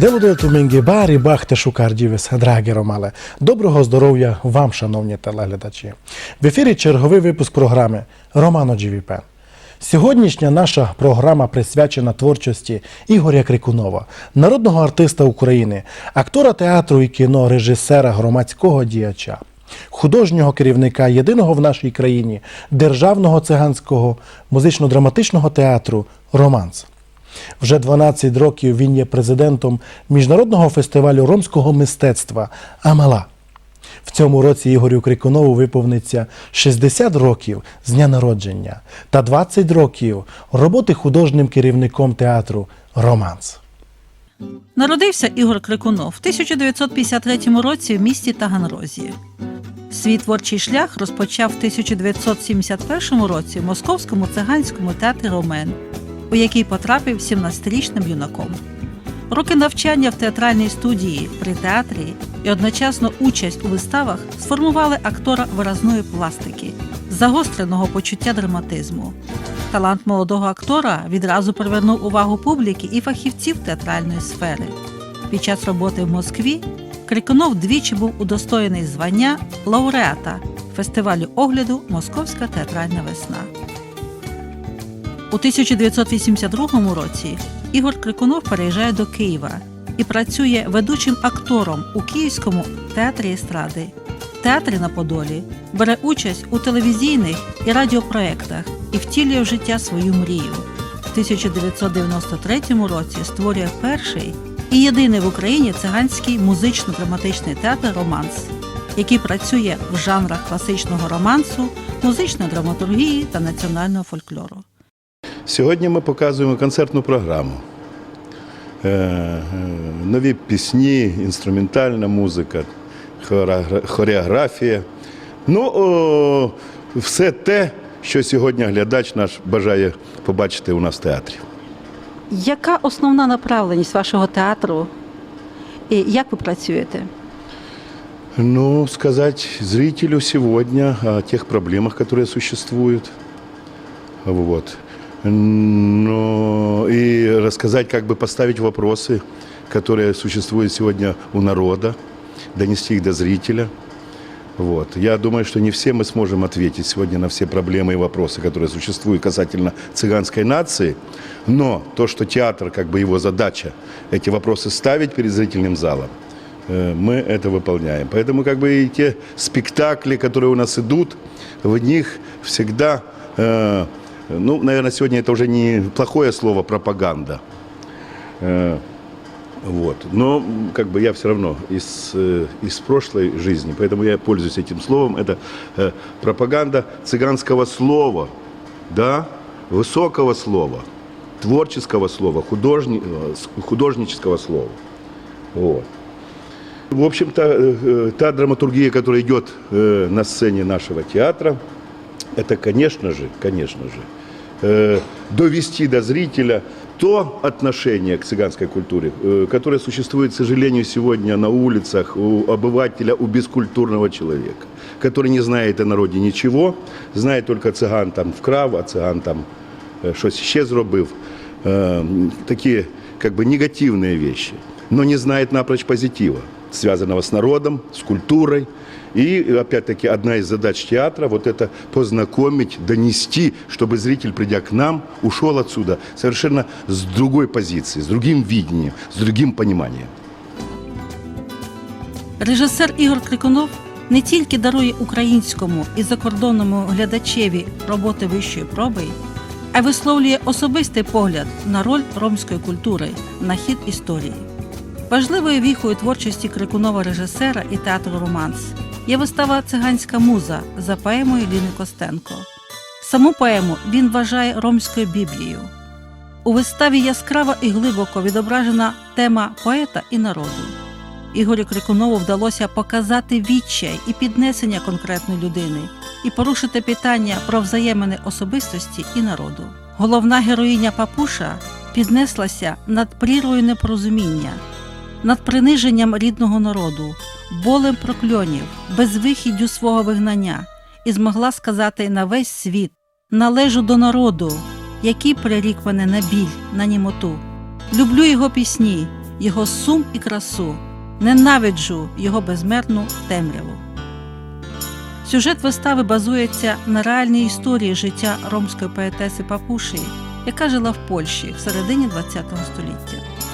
Делудету Менгібарі, бахте шукардівес, драгі ромале. Доброго здоров'я вам, шановні телеглядачі. В ефірі черговий випуск програми Романо Джівіпен. Сьогоднішня наша програма присвячена творчості Ігоря Крикунова, народного артиста України, актора театру і кіно, режисера, громадського діяча, художнього керівника єдиного в нашій країні державного циганського музично-драматичного театру Романс. Вже 12 років він є президентом міжнародного фестивалю ромського мистецтва Амала. В цьому році Ігорю Крикунову виповниться 60 років з дня народження та 20 років роботи художнім керівником театру Романс. Народився Ігор Крикунов в 1953 році в місті Таганрозі. Свій творчий шлях розпочав в 1971 році в Московському циганському театрі Ромен, у який потрапив 17-річним юнаком. Роки навчання в театральній студії при театрі і одночасно участь у виставах сформували актора виразної пластики, загостреного почуття драматизму. Талант молодого актора відразу привернув увагу публіки і фахівців театральної сфери. Під час роботи в Москві Крикунов двічі був удостоєний звання лауреата фестивалю огляду Московська театральна весна. У 1982 році Ігор Крикунов переїжджає до Києва і працює ведучим актором у Київському театрі естради. В Театрі на Подолі бере участь у телевізійних і радіопроектах і втілює в життя свою мрію. В 1993 році створює перший і єдиний в Україні циганський музично-драматичний театр Романс, який працює в жанрах класичного романсу, музичної драматургії та національного фольклору. Сьогодні ми показуємо концертну програму. Е, е, Нові пісні, інструментальна музика, хореографія. Ну, о, все те, що сьогодні глядач наш бажає побачити у нас в театрі. Яка основна направленість вашого театру? І як ви працюєте? Ну, сказать зрителю сегодня о тех проблемах, которые существуют. Вот. Ну, и рассказать, как бы поставить вопросы, которые существуют сегодня у народа, донести их до зрителя. Вот. Я думаю, что не все мы сможем ответить сегодня на все проблемы и вопросы, которые существуют касательно цыганской нации, но то, что театр, как бы его задача, эти вопросы ставить перед зрительным залом, э, мы это выполняем. Поэтому как бы и те спектакли, которые у нас идут, в них всегда, э, ну, наверное, сегодня это уже не плохое слово пропаганда. Э, вот. Но как бы я все равно из, э, из прошлой жизни, поэтому я пользуюсь этим словом. Это э, пропаганда цыганского слова, да, высокого слова, творческого слова, художни, художнического слова. Вот. В общем-то, та драматургия, которая идет на сцене нашего театра, это, конечно же, конечно же, э, довести до зрителя то отношение к цыганской культуре, э, которое существует, к сожалению, сегодня на улицах у обывателя, у бескультурного человека, который не знает о народе ничего, знает только цыган там вкрав, а цыган там е, щось ще зробив. Е, Такі как бы негативные вещи, но не знает напрочь позитива, связанного с народом, с культурой. И, опять-таки, одна из задач театра – вот это познакомить, донести, чтобы зритель, придя к нам, ушел отсюда совершенно с другой позиции, с другим видением, с другим пониманием. Режисер Ігор Крикунов не тільки дарує українському і закордонному глядачеві роботи вищої проби, а висловлює особистий погляд на роль ромської культури на хід історії. Важливою віхою творчості Крикунова режисера і театру Романс є вистава Циганська муза за поемою Ліни Костенко. Саму поему він вважає ромською біблією. У виставі яскраво і глибоко відображена тема поета і народу. Ігорю Крикунову вдалося показати відчай і піднесення конкретної людини і порушити питання про взаємини особистості і народу. Головна героїня Папуша піднеслася над прірвою непорозуміння, над приниженням рідного народу, болем прокльонів, безвихіддю свого вигнання і змогла сказати на весь світ: належу до народу, який прирік мене на біль, на німоту. Люблю його пісні, його сум і красу, ненавиджу його безмерну темряву. Сюжет вистави базується на реальній історії життя ромської поетеси Папуші, яка жила в Польщі в середині ХХ століття.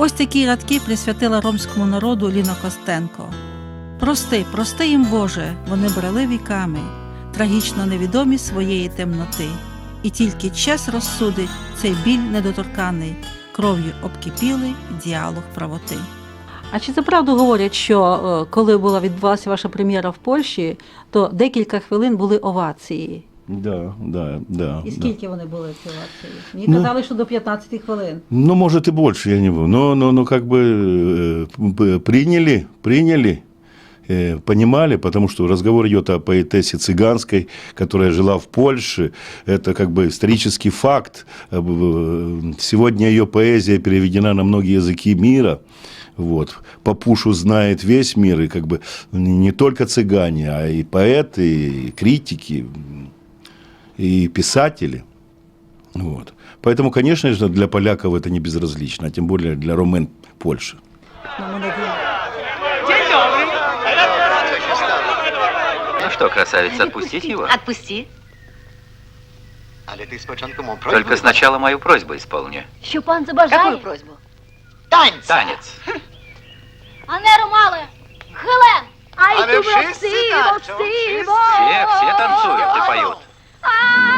Ось такі рядки присвятила ромському народу Ліна Костенко. Прости, прости їм Боже, вони брали віками, трагічно невідомі своєї темноти, і тільки час розсудить цей біль недоторканий, кров'ю обкипілий діалог правоти. А чи це правду говорять, що е, коли була відбулася ваша прем'єра в Польщі, то декілька хвилин були овації? Да, да, да. І да. скільки вони були ці овації? Мені Ну, казали, що до 15 хвилин. Ну, может, и больше, я не буду. Но, но, но как бы э, п- приняли, приняли, э, понимали, потому что разговор идет о поэтессе цыганской, которая жила в Польше. Это как бы исторический факт. Э, в- Сегодня ее поэзия переведена на многие языки мира. Вот. Папушу знает весь мир, и как бы не только цыгане, а и поэты, и критики, и писатели. Вот. Поэтому, конечно же, для поляков это не безразлично, а тем более для румен Польши. Ну что, красавица, отпустить его? Отпусти. Только сначала мою просьбу исполни. Що пан забажає? Какую просьбу? Танец. А не Ромале! Хелен! Ай, танцюють, красиво! Все, все танцуют и поют. Ah!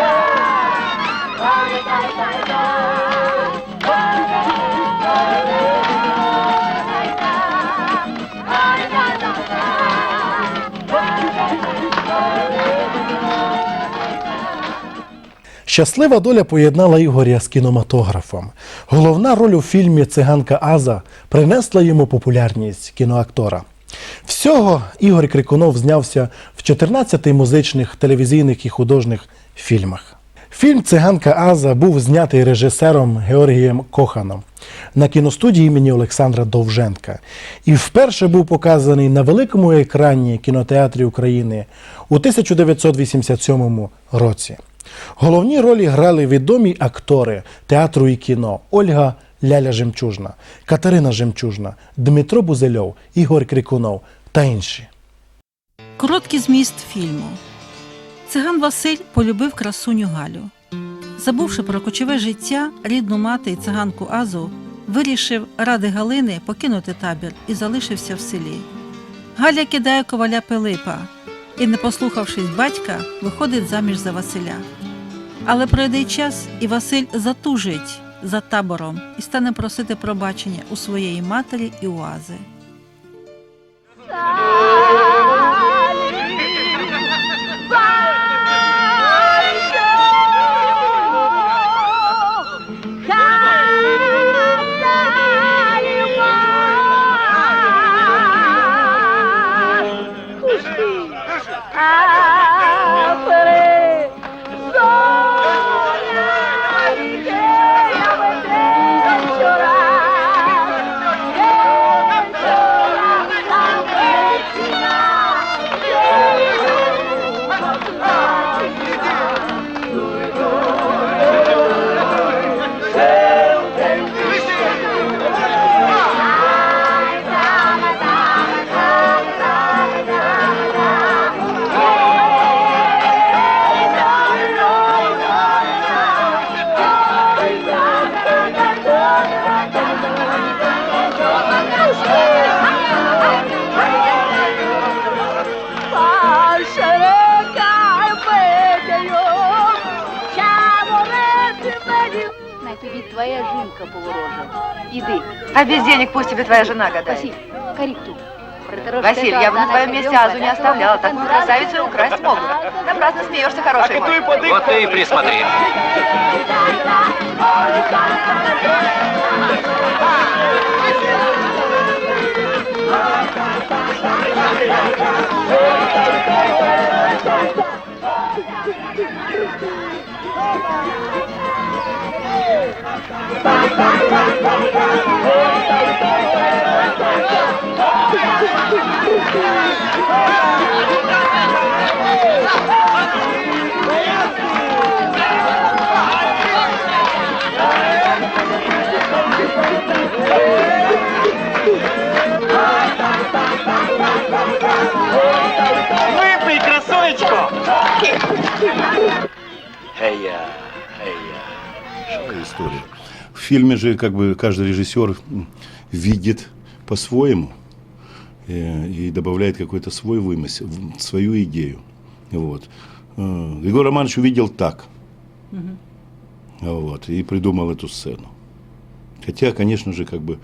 Щаслива доля поєднала Ігоря з кінематографом. Головна роль у фільмі Циганка Аза принесла йому популярність кіноактора. Всього Ігор Крикунов знявся в 14 музичних, телевізійних і художніх фільмах. Фільм Циганка Аза був знятий режисером Георгієм Коханом на кіностудії імені Олександра Довженка і вперше був показаний на великому екрані кінотеатрі України у 1987 році. Головні ролі грали відомі актори театру і кіно Ольга Ляля Жемчужна, Катерина Жемчужна, Дмитро Бузельов, Ігор Крикунов та інші. Короткий зміст фільму. Циган Василь полюбив красуню Галю. Забувши про кочове життя, рідну мати і циганку Азу, вирішив ради Галини покинути табір і залишився в селі. Галя кидає коваля Пилипа і, не послухавшись батька, виходить заміж за Василя. Але пройде час, і Василь затужить за табором і стане просити пробачення у своєї матері і у Ази. твоя жінка поворожа. Іди. А без денег пусть тебе твоя жена гадает. Василь, карікту. Василь, я бы на твоем месте Азу не оставляла. Такую красавицу и украсть могут. Напрасно смеешься, хороший мой. Вот ты и присмотри. Випий, Эй-я. Такая история. В фильме же как бы каждый режиссер видит по-своему э, и добавляет какой-то свой вымысел, свою идею. Вот. Э, Егор Романович увидел так. Вот, и придумал эту сцену. Хотя, конечно же, как бы,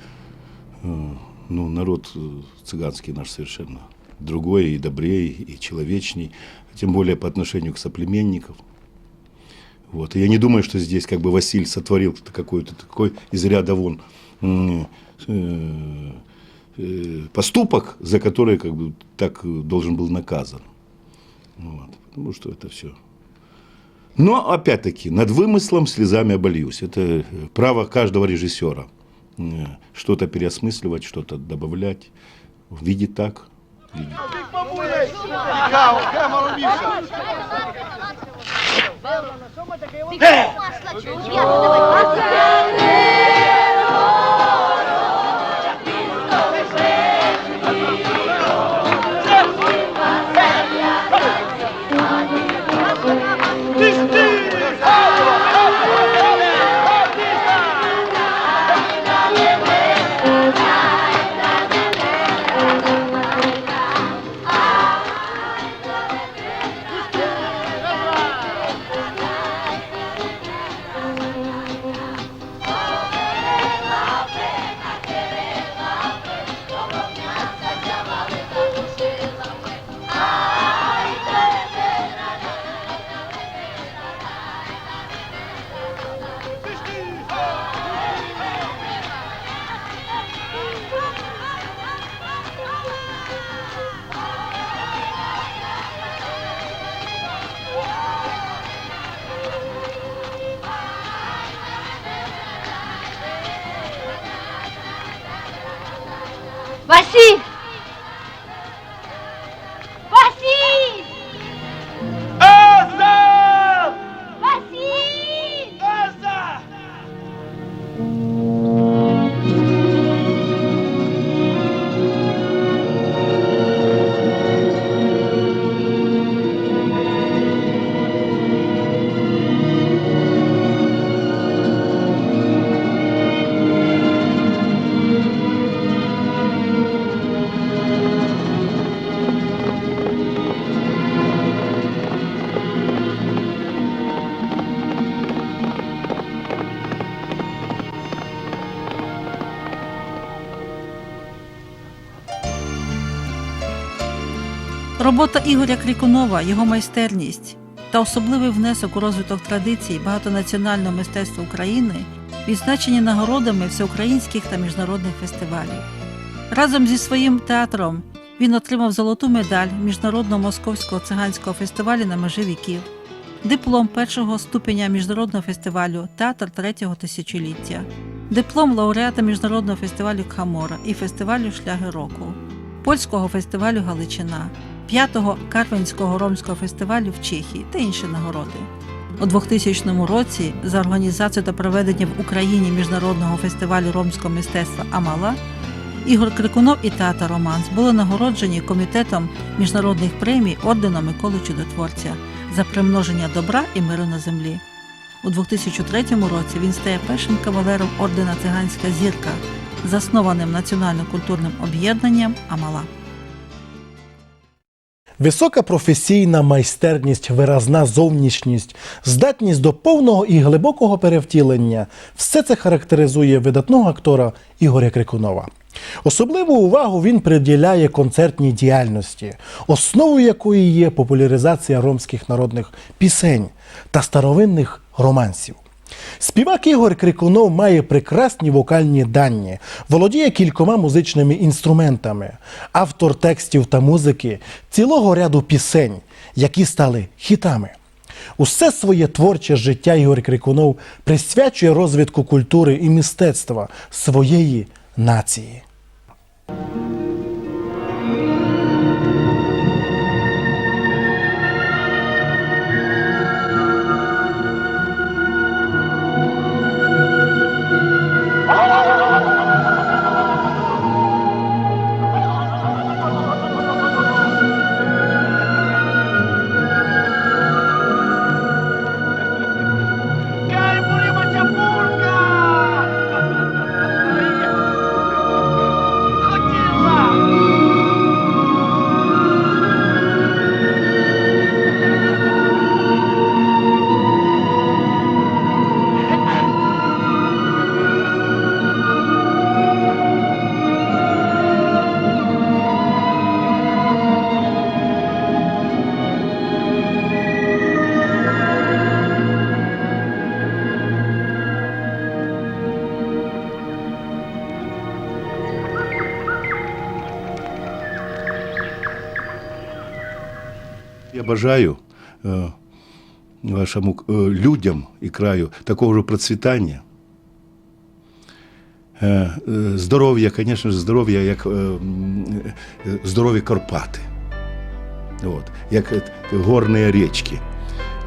э, ну, народ цыганский наш совершенно другой, и добрее, и человечней, тем более по отношению к соплеменникам. Вот. И я не думаю, что здесь как бы Василь сотворил какой-то такой из ряда вон э, э, поступок, за который как бы так э, должен был наказан. Вот. Потому что это все. Но опять-таки над вымыслом слезами обольюсь. Это право каждого режиссера что-то переосмысливать, что-то добавлять. Видит так. Видит. Робота Ігоря Крікунова, його майстерність та особливий внесок у розвиток традицій багатонаціонального мистецтва України відзначені нагородами всеукраїнських та міжнародних фестивалів. Разом зі своїм театром він отримав золоту медаль Міжнародного московського циганського фестивалю на межі віків, диплом першого ступеня міжнародного фестивалю Театр третього тисячоліття, диплом лауреата міжнародного фестивалю Кхамора і фестивалю Шляги року, польського фестивалю Галичина, п'ятого Карвенського ромського фестивалю в Чехії та інші нагороди. У 2000 році за організацію та проведення в Україні міжнародного фестивалю ромського мистецтва Амала Ігор Крикунов і театр Романс були нагороджені комітетом міжнародних премій орденом Миколи Чудотворця за примноження добра і миру на землі. У 2003 році він стає першим кавалером ордена Циганська зірка, заснованим національно-культурним об'єднанням Амала. Висока професійна майстерність, виразна зовнішність, здатність до повного і глибокого перевтілення все це характеризує видатного актора Ігоря Крикунова. Особливу увагу він приділяє концертній діяльності, основою якої є популяризація ромських народних пісень та старовинних романсів. Співак Ігор Крикунов має прекрасні вокальні дані, володіє кількома музичними інструментами, автор текстів та музики цілого ряду пісень, які стали хітами. Усе своє творче життя Ігор Крикунов присвячує розвитку культури і мистецтва своєї нації. бажаю э, вашему э, людям и краю такого же процветания. Е, е, Здоров'я, звісно ж, здоров'я, як е, м, е, здорові Карпати. Вот. Як е, горные речки.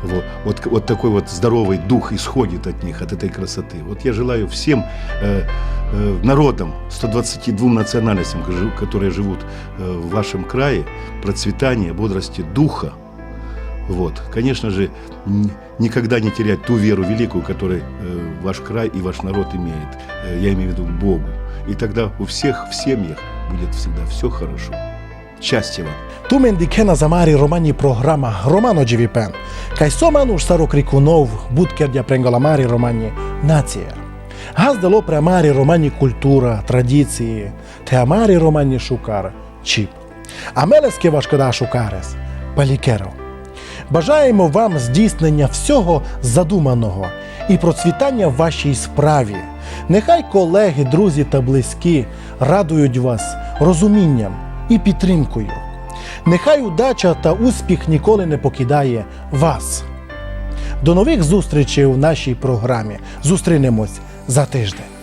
Вот, вот, вот такой вот здоровый дух исходит от них, от этой красоты. Вот я желаю всем э, э, народам, 122 национальностям, ко- которые живут э, в вашем крае, процветания, бодрости духа. Вот. Конечно же, никогда не терять ту веру великую, которую э, ваш край и ваш народ имеет. Э, я имею в виду к Богу. И тогда у всех в семьях будет всегда все хорошо. Счастья вам! Тумен Tu mendikena zamari romani programa Romano GVPN, kaj somanus saro krikunov budkerdia prengolamari romani nacier. Gazdelo preamari romani культура, традиції, те амарі романі шукар, чіп. Амелески важкода шукарес, палікеро. Бажаємо вам здійснення всього задуманого і процвітання в вашій справі. Нехай колеги, друзі та близькі радують вас розумінням і підтримкою. Нехай удача та успіх ніколи не покидає вас. До нових зустрічей у нашій програмі. Зустрінемось за тиждень.